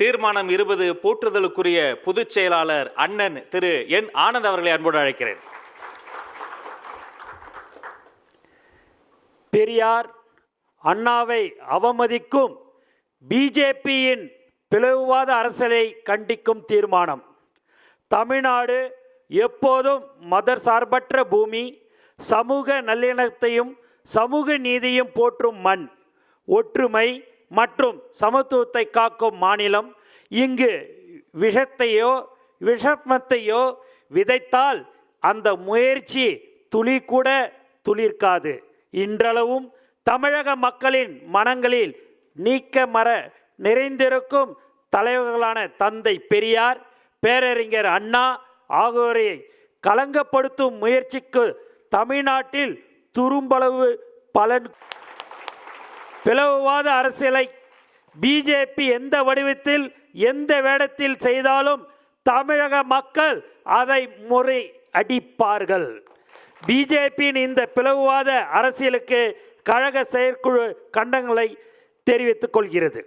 தீர்மானம் இருபது போற்றுதலுக்குரிய பொதுச் செயலாளர் அண்ணன் திரு என் ஆனந்த் அவர்களை அன்போடு அழைக்கிறேன். பெரியார் அண்ணாவை அவமதிக்கும் பிஜேபியின் பிளவுவாத அரசியலை கண்டிக்கும் தீர்மானம். தமிழ்நாடு எப்போதும் மதர் சார்பற்ற பூமி சமூக நல்லிணத்தையும் சமூக நீதியும் போற்றும் மண். ஒற்றுமை மற்றும் சமத்துவத்தை காக்கும் மாநிலம் இங்கு விஷத்தையோ விஷமத்தையோ விதைத்தால் அந்த முயற்சி துளி கூட துளிர்க்காது. இன்றளவும் தமிழக மக்களின் மனங்களில் நீக்க மர நிறைந்திருக்கும் தலைவர்களான தந்தை பெரியார் பேரறிஞர் அண்ணா ஆகியோரை களங்கப்படுத்தும் முயற்சிக்கு தமிழ்நாட்டில் துரும்பளவு பலன் பிளவுவாத அரசியலை பிஜேபி எந்த வடிவத்தில் எந்த வேடத்தில் செய்தாலும் தமிழக மக்கள் அதை முறை அடிப்பார்கள். பிஜேபியின் இந்த பிளவுவாத அரசியலுக்கு கழக செயற்குழு கண்டங்களை தெரிவித்துக் கொள்கிறது.